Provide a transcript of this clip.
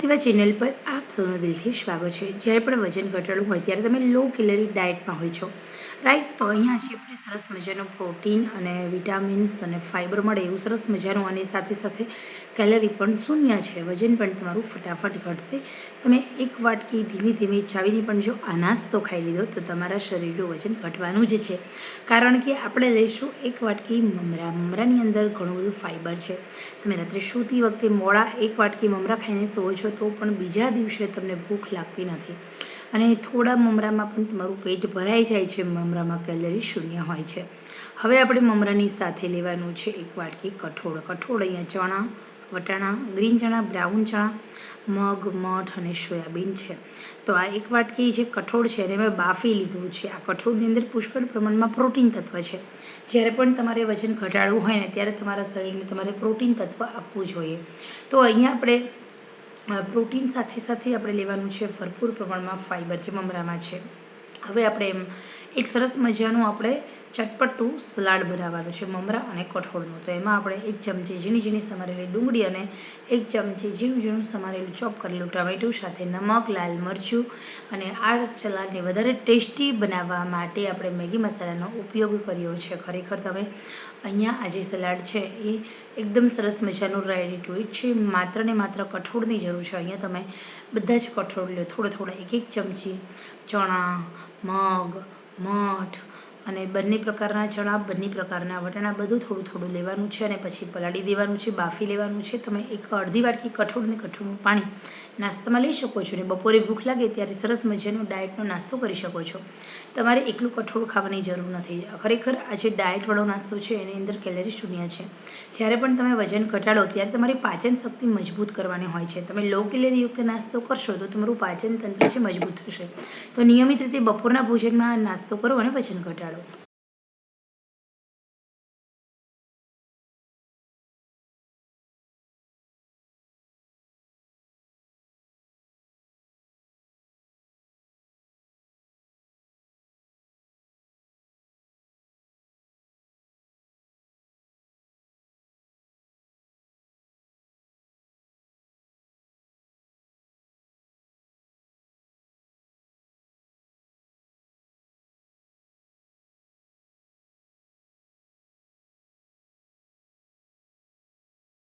સેવા ચેનલ પર આપ સૌનું દિલથી સ્વાગત છે. જ્યારે પણ વજન ઘટાડવું હોય ત્યારે તમે લો કેલરી ડાયટમાં હોય છો. રાઈટ તો અહીંયા છે આપણે સરસ મજાનું પ્રોટીન અને વિટામિન્સ અને ફાઇબર મળે એવું સરસ મજાનું અને સાથે સાથે કેલરી પણ શૂન્ય છે. વજન પણ તમારું ફટાફટ ઘટશે. તમે એક વાટકી ધીમે ધીમે ચાવીને પણ જો આ નાસ્તો ખાઈ લીધો તો તમારા શરીરનું વજન ઘટવાનું જ છે. કારણ કે આપણે લઈશું એક વાટકી મમરા. મમરાની અંદર ઘણું બધું ફાઇબર છે. તમે રાત્રે સૂતી વખતે મોડા એક વાટકી મમરા ખાઈને સુવો છો તો પણ બીજા દિવસે તમને ભૂખ લાગતી નથી. અને થોડા મમરામાં પણ તમારું પેટ ભરાઈ જાય છે, મમરામાં કેલરી શૂન્ય હોય છે. હવે આપણે મમરાની સાથે લેવાનું છે એક વાટકી કઠોળ. કઠોળ અહીંયા ચણા, વટાણા, ગ્રીન ચણા, બ્રાઉન ચણા, મગ, મઠ અને સોયાબીન છે. તો આ એક વાટકી જે કઠોળ છે, એને મેં બાફી લીધું છે. આ કઠોળની અંદર પુષ્કળ પ્રમાણમાં પ્રોટીન તત્વ છે. જ્યારે પણ તમારે વજન ઘટાડવું હોય ને, ત્યારે તમારા શરીરને તમારે પ્રોટીન તત્વ આપવું જોઈએ. તો અહીંયા આપણે પ્રોટીન સાથે સાથે આપણે લેવાનું છે ભરપૂર પ્રમાણમાં ફાઇબર જે મમરામાં છે. હવે આપણે એમ એક સરસ મજાનું આપણે ચટપટું સલાડ બનાવવાનું છે, મમરા અને કઠોળનું. તો એમાં આપણે એક ચમચી ઝીણી ઝીણી સમારેલી ડુંગળી અને એક ચમચી ઝીણું ઝીણું સમારેલું ચોપ કરેલું ટમેટું સાથે નમક, લાલ મરચું અને આ સલાડને વધારે ટેસ્ટી બનાવવા માટે આપણે મેગી મસાલાનો ઉપયોગ કર્યો છે. ખરેખર તમે અહીંયા આ જે સલાડ છે એ એકદમ સરસ મજાનું રેડી ટુ ઇટ છે. માત્ર ને માત્ર કઠોળની જરૂર છે. અહીંયા તમે બધા જ કઠોળ લો. થોડા થોડા એક એક ચમચી ચણા, મગ મઠ અને બંને પ્રકારના ચણા બંને પ્રકારના વટાણા બધું થોડું થોડું લેવાનું છે અને પછી પલાળી દેવાનું છે, બાફી લેવાનું છે. તમે એક અડધી વાટકી કઠોળ અને કઠોળનું પાણી નાસ્તામાં લઈ શકો છો અને બપોરે ભૂખ લાગે ત્યારે સરસ મજાનો ડાયટનો નાસ્તો કરી શકો છો. તમારે એકલું કઠોળ ખાવાની જરૂર નથી. ખરેખર આ જે ડાયટવાળો નાસ્તો છે એની અંદર કેલરી શૂન્ય છે. જ્યારે પણ તમે વજન ઘટાડો ત્યારે તમારી પાચન શક્તિ મજબૂત કરવાની હોય છે. તમે લો કેલરીયુક્ત નાસ્તો કરશો તો તમારું પાચન તંત્ર છે મજબૂત થશે. તો નિયમિત રીતે બપોરના ભોજનમાં નાસ્તો કરો અને વજન ઘટાડો. claro.